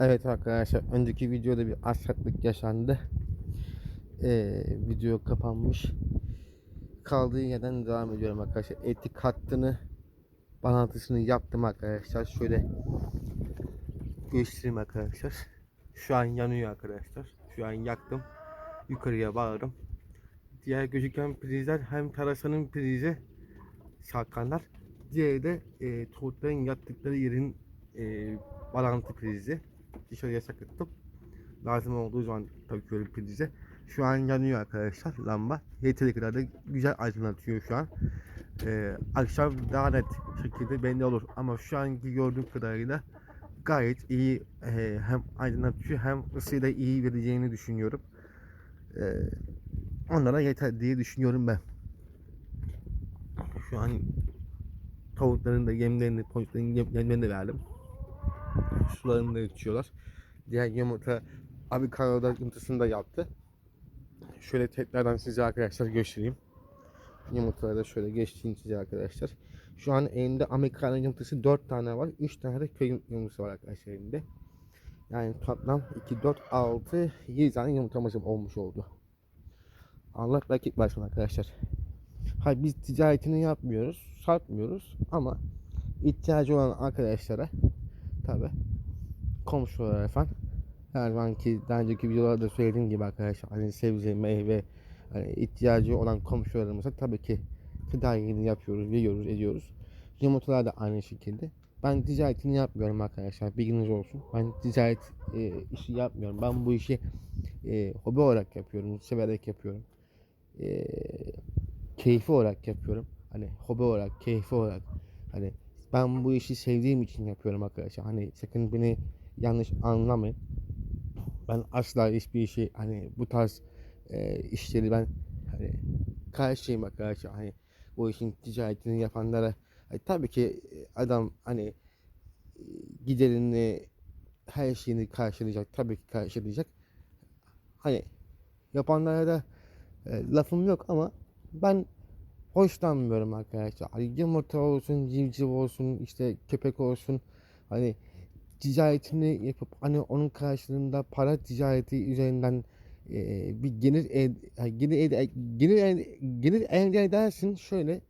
Evet arkadaşlar önceki videoda bir aksaklık yaşandı. Ee, video kapanmış. Kaldığı yerden devam ediyorum arkadaşlar. Etik hattını bağlantısını yaptım arkadaşlar. Şöyle göstereyim arkadaşlar. Şu an yanıyor arkadaşlar. Şu an yaktım. Yukarıya bağladım. Diğer gözüken prizler hem tarasanın prizi şarkanlar. Diğeri de e, tavukların yattıkları yerin e, bağlantı prizi. Dışarıya sakıttım. Lazım olduğu zaman takıyorum prize. Şu an yanıyor arkadaşlar lamba. Yeteri kadar da güzel aydınlatıyor şu an. Ee, akşam daha net şekilde belli olur. Ama şu anki gördüğüm kadarıyla gayet iyi e, hem aydınlatıyor hem ısıyı da iyi vereceğini düşünüyorum. Ee, onlara yeter diye düşünüyorum ben. Şu an tavukların da yemlerini, yem, yemlerini de verdim. Sularını da içiyorlar. Diğer yumurta abi Kanada yumurtasını da yaptı. Şöyle tekrardan size arkadaşlar göstereyim. Yumurtaları da şöyle geçtiğim size arkadaşlar. Şu an elimde Amerikan yumurtası 4 tane var. 3 tane de köy yumurtası var arkadaşlar elimde. Yani toplam 2, 4, 6, 7 tane yumurtamız olmuş oldu. Allah rakip versin arkadaşlar. Hayır biz ticaretini yapmıyoruz, satmıyoruz ama ihtiyacı olan arkadaşlara tabi komşulara falan her zamanki daha önceki videolarda söylediğim gibi arkadaşlar hani sebze, meyve hani ihtiyacı olan komşularımıza tabii ki tedarini yapıyoruz, veriyoruz, ediyoruz. Yumurtalar da aynı şekilde. Ben ticaretini yapmıyorum arkadaşlar. Bilginiz olsun. Ben ticaret e, işi yapmıyorum. Ben bu işi e, hobi olarak yapıyorum. Severek yapıyorum. E, keyfi olarak yapıyorum. Hani hobi olarak, keyfi olarak. Hani ben bu işi sevdiğim için yapıyorum arkadaşlar. Hani sakın beni yanlış anlamayın. Ben asla hiçbir işi hani bu tarz e, işleri ben hani karşıyım arkadaşlar. Hani bu işin ticaretini yapanlara hani tabii ki adam hani giderini her şeyini karşılayacak. Tabii ki karşılayacak. Hani yapanlara da e, lafım yok ama ben hoşlanmıyorum arkadaşlar. Hani yumurta olsun, civciv olsun, işte köpek olsun. Hani ticaretini yapıp hani onun karşılığında para ticareti üzerinden e, bir gelir yani gelir ed, gelir gelir elde edersin. Şöyle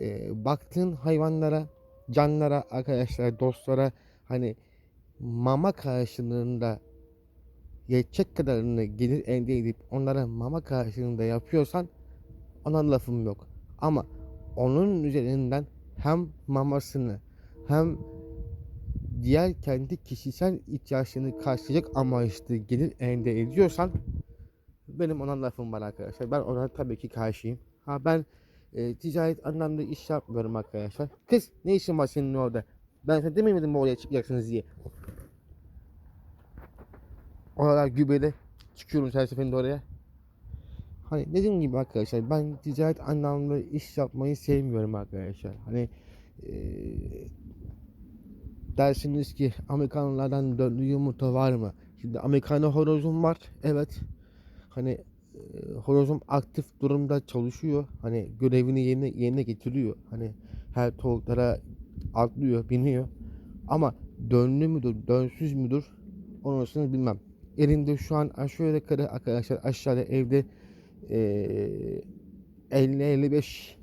e, baktığın hayvanlara canlara arkadaşlar dostlara hani mama karşılığında yetecek kadarını gelir elde edip onlara mama karşılığında yapıyorsan ona lafım yok. Ama onun üzerinden hem mamasını hem diğer kendi kişisel ihtiyaçlarını karşılayacak amaçlı gelir elde ediyorsan benim ona lafım var arkadaşlar. Ben ona tabii ki karşıyım. Ha ben e, ticaret anlamda iş yapmıyorum arkadaşlar. Kız ne işin var senin orada? Ben sana dememedim mi oraya çıkacaksınız diye. Oralar gübreli. Çıkıyorum her seferinde oraya. Hani dediğim gibi arkadaşlar ben ticaret anlamda iş yapmayı sevmiyorum arkadaşlar. Hani eee dersiniz ki Amerikanlardan döndü yumurta var mı? Şimdi Amerikanı horozum var. Evet. Hani e, horozum aktif durumda çalışıyor. Hani görevini yerine, yerine getiriyor. Hani her tavuklara atlıyor, biniyor. Ama dönlü müdür, dönsüz müdür? Onu bilmem. Elinde şu an aşağı yukarı arkadaşlar aşağıda evde e, 50-55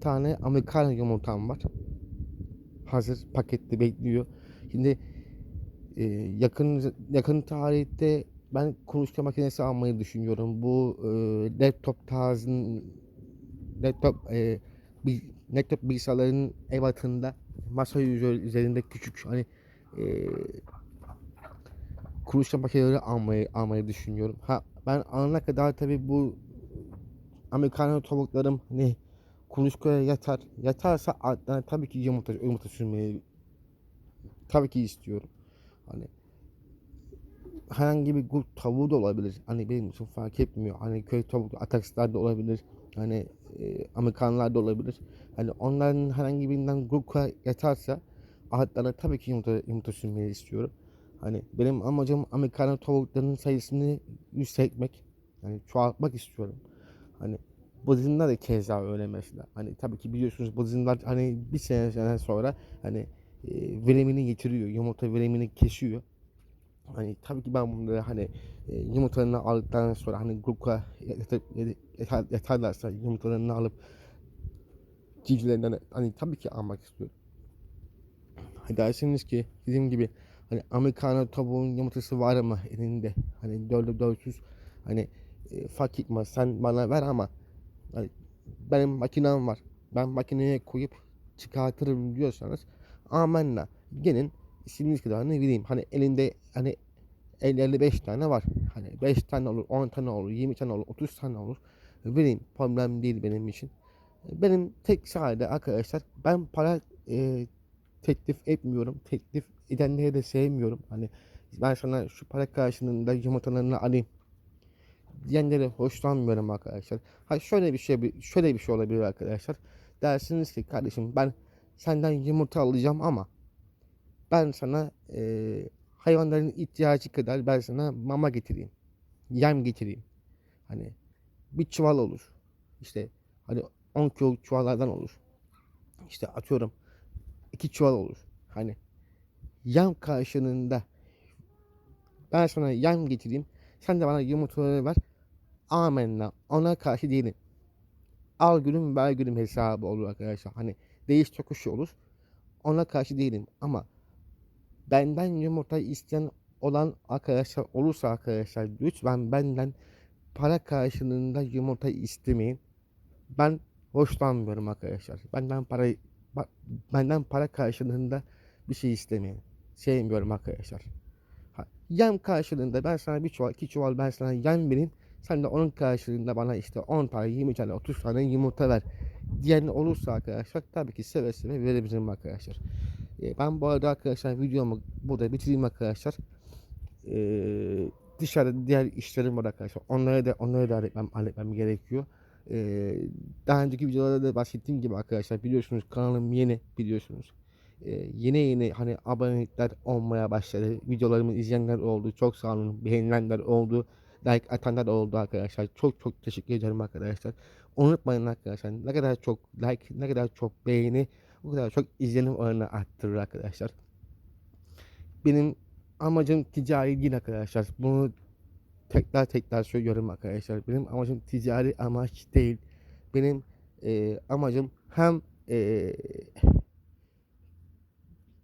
tane Amerikan yumurtam var hazır paketli bekliyor. Şimdi e, yakın yakın tarihte ben kuluçka makinesi almayı düşünüyorum. Bu e, laptop tarzın laptop e, bir laptop bilgisayarların ebatında masa üzerinde küçük hani e, kuluçka makineleri almayı almayı düşünüyorum. Ha ben alana kadar tabi bu Amerikan tavuklarım ne kuluçkaya yatar. Yatarsa altına tabii ki yumurta, yumurta sürmeyi tabii ki istiyorum. Hani herhangi bir grup tavuğu da olabilir. Hani benim için fark etmiyor. Hani köy tavuk atakslar da olabilir. Hani e, Amerikanlar da olabilir. Hani onların herhangi birinden grup yatarsa altlarına tabii ki yumurta, yumurta sürmeyi istiyorum. Hani benim amacım Amerikan tavuklarının sayısını yükseltmek. Yani çoğaltmak istiyorum. Hani Budizm'de de keza öyle mesela. Hani tabii ki biliyorsunuz Budizm'ler hani bir sene sonra hani e, verimini getiriyor. Yumurta verimini kesiyor. Hani tabii ki ben bunları hani e, yumurtalarını aldıktan sonra hani yatar, yatarlarsa yumurtalarını alıp civcivlerinden hani tabii ki almak istiyorum. Hani dersiniz ki dediğim gibi hani Amerikanı tavuğun yumurtası var mı elinde? Hani dördü dörtsüz hani e, fark etmez sen bana ver ama hani benim makinem var. Ben makineye koyup çıkartırım diyorsanız amenna. Gelin istediğiniz kadarını vereyim. Hani elinde hani 55 tane var. Hani 5 tane olur, 10 tane olur, 20 tane olur, 30 tane olur. Vereyim. Problem değil benim için. Benim tek sadece arkadaşlar ben para e, teklif etmiyorum. Teklif edenleri de sevmiyorum. Hani ben sana şu para karşılığında yumurtalarını alayım diyenlere hoşlanmıyorum arkadaşlar. Ha şöyle bir şey şöyle bir şey olabilir arkadaşlar. Dersiniz ki kardeşim ben senden yumurta alacağım ama ben sana e, hayvanların ihtiyacı kadar ben sana mama getireyim. Yem getireyim. Hani bir çuval olur. İşte hani 10 kilo çuvallardan olur. İşte atıyorum iki çuval olur. Hani yem karşılığında ben sana yem getireyim. Sen de bana yumurtaları ver. Amenna. Ona karşı değilim. Al gülüm ver gülüm hesabı olur arkadaşlar. Hani değiş tokuşu olur. Ona karşı değilim. Ama benden yumurta isteyen olan arkadaşlar olursa arkadaşlar lütfen benden para karşılığında yumurta istemeyin. Ben hoşlanmıyorum arkadaşlar. Benden para benden para karşılığında bir şey istemeyin. Sevmiyorum arkadaşlar. Yem karşılığında ben sana bir çuval, iki çuval ben sana yem vereyim. Sen de onun karşılığında bana işte 10 tane, 20 tane, 30 tane yumurta ver diyen olursa arkadaşlar tabii ki seve seve verebilirim arkadaşlar. Ee, ben bu arada arkadaşlar videomu burada bitireyim arkadaşlar. Ee, dışarıda diğer işlerim var arkadaşlar. Onları da onları da halletmem, halletmem gerekiyor. Ee, daha önceki videolarda da bahsettiğim gibi arkadaşlar biliyorsunuz kanalım yeni biliyorsunuz. Ee, yeni yeni hani abonelikler olmaya başladı. Videolarımı izleyenler oldu. Çok sağ olun. Beğenilenler oldu like atanlar oldu arkadaşlar. Çok çok teşekkür ederim arkadaşlar. Unutmayın arkadaşlar ne kadar çok like ne kadar çok beğeni o kadar çok izlenim oranını arttırır arkadaşlar. Benim amacım ticari değil arkadaşlar. Bunu tekrar tekrar söylüyorum arkadaşlar. Benim amacım ticari amaç değil. Benim e, amacım hem e,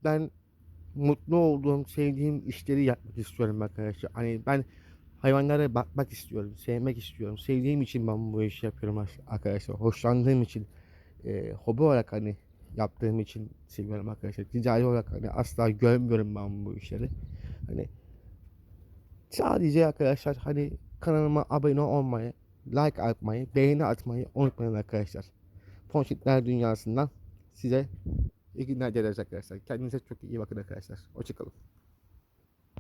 ben mutlu olduğum, sevdiğim işleri yapmak istiyorum arkadaşlar. Hani ben hayvanlara bakmak istiyorum, sevmek istiyorum. Sevdiğim için ben bu işi yapıyorum arkadaşlar. Hoşlandığım için, e, hobi olarak hani yaptığım için seviyorum arkadaşlar. Ticari olarak hani asla görmüyorum ben bu işleri. Hani sadece arkadaşlar hani kanalıma abone olmayı, like atmayı, beğeni atmayı unutmayın arkadaşlar. Ponçikler dünyasından size iyi günler dileriz arkadaşlar. Kendinize çok iyi bakın arkadaşlar. Hoşçakalın.